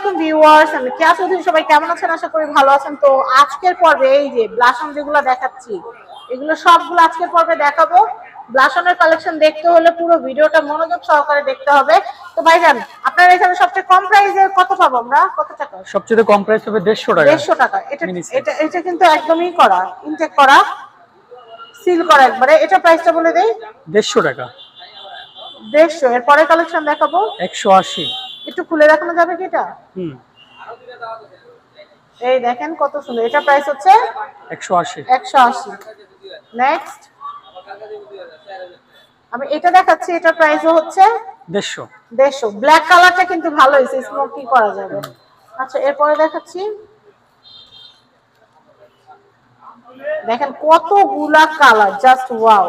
আলাইকুম ভিউয়ার্স আমি কেয়া চৌধুরী সবাই কেমন আছেন? আশা করি ভালো আছেন। তো আজকের পর্বে এই যে ব্লাশন যেগুলো দেখাচ্ছি এগুলো সবগুলো আজকের পর্বে দেখাবো। ব্লাশনের কালেকশন দেখতে হলে পুরো ভিডিওটা মনোযোগ সহকারে দেখতে হবে। তো ভাইজান আপনার এখানে সবচেয়ে কম প্রাইসে কত পাবো আমরা? কত টাকা? সবচেয়ে কম প্রাইস হবে দেড়শো টাকা। দেড়শো টাকা। এটা এটা এটা কিন্তু একদমই করা ইনটেক করা সিল করা একবারে। এটা প্রাইসটা বলে দেই। দেড়শো টাকা। দেড়শো। এর পরে কালেকশন দেখাবো। একশো আশি। একটু খুলে দেখানো যাবে কি এটা? হুম। এই দেখেন কত সুন্দর। এটা প্রাইস হচ্ছে একশো আশি। একশো আশি। নেক্সট আমি এটা দেখাচ্ছি এটা প্রাইসও হচ্ছে দেড়শো। দেড়শো। ব্ল্যাক কালারটা কিন্তু ভালো হয়েছে স্মোকি করা যাবে? আচ্ছা এরপরে দেখাচ্ছি। দেখেন কতগুলা কালার জাস্ট ওয়াও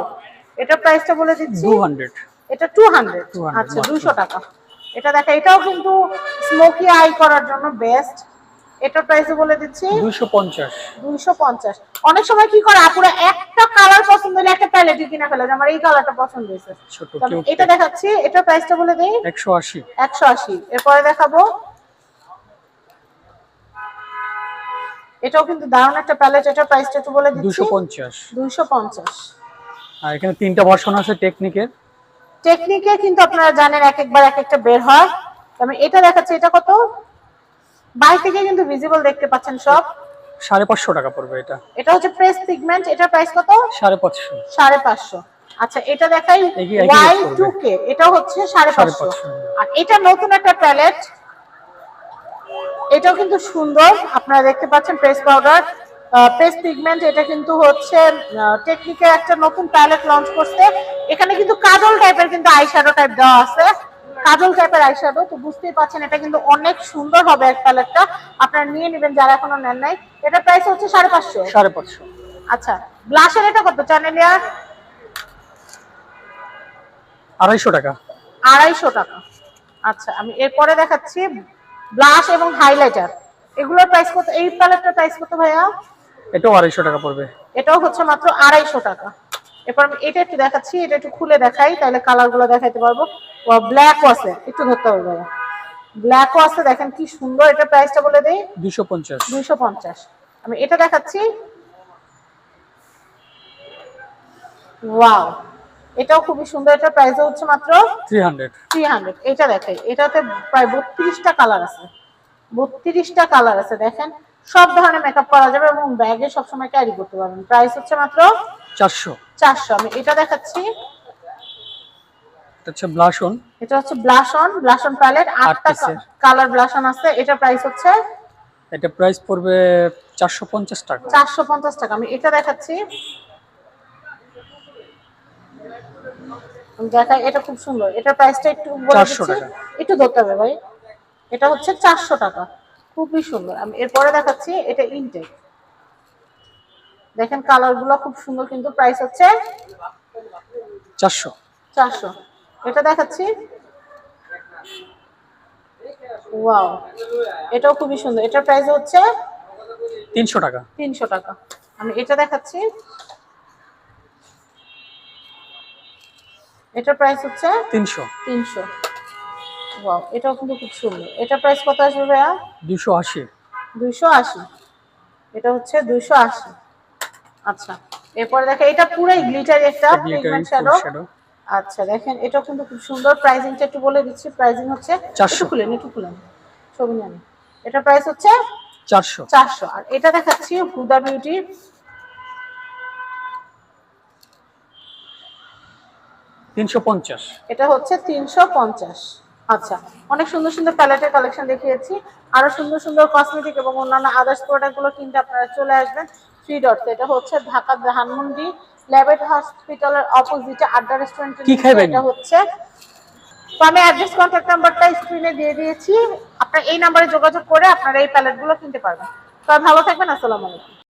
এটা প্রাইসটা বলে দিচ্ছি। Two hundred. এটা টু হান্ড্রেড 200 আচ্ছা মাত্র। দুশো টাকা। এটা দেখা এটাও কিন্তু স্মোকি আই করার জন্য বেস্ট এটার প্রাইসও বলে দিচ্ছি। দুইশো পঞ্চাশ। দুইশো পঞ্চাশ। অনেক সময় কি করে আপুরা একটা কালার পছন্দ হলে একটা প্যালেটই কিনা ফেলে যে আমার এই কালারটা পছন্দ হয়েছে। ছোট এটা দেখাচ্ছি এটা প্রাইসটা বলে দিই। একশো আশি। একশো আশি। এরপরে দেখাবো। এটাও কিন্তু দারুণ একটা প্যালেট এটার প্রাইসটা একটু বলে দিচ্ছি। দুশো পঞ্চাশ। দুইশো পঞ্চাশ। আর এখানে তিনটা ভার্সন আছে টেকনিকের টেকনিকে কিন্তু আপনারা জানেন এক একবার এক একটা বের হয়। আমি এটা দেখাচ্ছি এটা কত? বাইরে থেকে কিন্তু ভিজিবল দেখতে পাচ্ছেন সব। সাড়ে পাঁচশো টাকা পড়বে এটা। এটা হচ্ছে প্রেস পিগমেন্ট এটার প্রাইস কত? সাড়ে পাঁচশো। সাড়ে পাঁচশো। আচ্ছা এটা দেখাই ওয়াই টু কে এটা হচ্ছে সাড়ে পাঁচশো। আর এটা নতুন একটা প্যালেট এটাও কিন্তু সুন্দর আপনারা দেখতে পাচ্ছেন প্রেস পাউডার প্রেস পিগমেন্ট এটা কিন্তু হচ্ছে টেকনিকের একটা নতুন প্যালেট লঞ্চ করছে। এখানে কিন্তু কাজল টাইপের কিন্তু আইশ্যাডো টাইপ দেওয়া আছে। কাজল টাইপের আইশ্যাডো তো বুঝতেই পাচ্ছেন এটা কিন্তু অনেক সুন্দর হবে এক প্যালেটটা আপনারা নিয়ে নেবেন যারা এখনও নেন নাই। এটা প্রাইস হচ্ছে সাড়ে পাঁচশো। সাড়ে পাঁচশো। আচ্ছা ব্লাশের এটা কত? চ্যানেলিয়ার আড়াইশো টাকা। আড়াইশো টাকা। আচ্ছা আমি এরপরে দেখাচ্ছি ব্লাশ এবং হাইলাইটার এগুলোর প্রাইস কত? এই প্যালেটটার প্রাইস কত ভাইয়া? এটাও আড়াইশো টাকা পড়বে। এটাও হচ্ছে মাত্র আড়াইশো টাকা। এরপর আমি এটা একটু দেখাচ্ছি এটা একটু খুলে দেখাই তাহলে কালারগুলো দেখাইতে পারব। ব্ল্যাকও আছে একটু ধরতে হবে ব্ল্যাকও আছে দেখেন কি সুন্দর এটা প্রাইসটা বলে দেই। দুইশো পঞ্চাশ। দুইশো পঞ্চাশ। আমি এটা দেখাচ্ছি। ওয়াও এটাও খুবই সুন্দর এটা প্রাইস হচ্ছে মাত্র থ্রি হান্ড্রেড। Three hundred. এটা দেখাই এটাতে প্রায় বত্রিশটা কালার আছে। বত্রিশটা কালার আছে দেখেন। সব ধরনের মেকআপ করা যাবে এবং ব্যাগে সবসময় ক্যারি করতে পারবেন। প্রাইস হচ্ছে মাত্র চারশো। চারশো। আমি এটা দেখাচ্ছি। এটা হচ্ছে ব্লাশন এটা হচ্ছে blush on blush on palette আটটা। কালার ব্লাশ অন আছে। এটা প্রাইস হচ্ছে এটা প্রাইস পড়বে চারশো পঞ্চাশ টাকা। চারশো পঞ্চাশ টাকা। আমি এটা দেখাচ্ছি। দেখাই এটা খুব সুন্দর। এটা প্রাইসটা একটু বলে দিচ্ছি। একটু ধরতে হবে ভাই। এটা হচ্ছে চারশো টাকা। খুবই সুন্দর। আমি এরপরে দেখাচ্ছি এটা ইনটেক দেখেন কালারগুলো খুব সুন্দর কিন্তু প্রাইস হচ্ছে চারশো। চারশো। এটা দেখাচ্ছি। ওয়াও এটাও খুবই সুন্দর। এটার প্রাইস হচ্ছে তিনশো টাকা। তিনশো টাকা। আমি এটা দেখাচ্ছি। এটার প্রাইস হচ্ছে তিনশো। তিনশো। ওয়াও এটাও কিন্তু খুব সুন্দর। এটার প্রাইস কত আসবে ভাইয়া? দুইশো আশি। দুইশো আশি। এটা হচ্ছে দুইশো আশি। আচ্ছা এরপরে দেখেন এটা পুরাই গ্লিটারি একটা পিগমেন্ট শ্যাডো আচ্ছা দেখেন এটাও কিন্তু খুব সুন্দর। প্রাইসিংটা একটু বলে দিচ্ছি। প্রাইসিং হচ্ছে 400 একটু খুলেন একটু খুলেন। ছবি নেন। এটা প্রাইস হচ্ছে চারশো। চারশো। আর এটা দেখাচ্ছি হুদা বিউটি তিনশো পঞ্চাশ। এটা হচ্ছে তিনশো পঞ্চাশ। আচ্ছা অনেক সুন্দর সুন্দর প্যালেটের কালেকশন দেখিয়েছি। আরও সুন্দর সুন্দর কসমেটিক এবং অন্যান্য আদার্স প্রোডাক্টগুলো কিনতে আপনারা চলে আসবেন। থ্রি ডটস এটা হচ্ছে ঢাকা ধানমন্ডি ল্যাবেট হসপিটালের অপোজিটে আড্ডা রেস্টুরেন্ট? এটা হচ্ছে। তো আমি অ্যাড্রেস কন্ট্যাক্ট নাম্বারটা স্ক্রিনে দিয়ে দিয়েছি। আপনারা এই নাম্বারে যোগাযোগ করে আপনারা এই প্যালেটগুলো কিনতে পারবেন। তো ভালো থাকবেন আসসালামু আলাইকুম।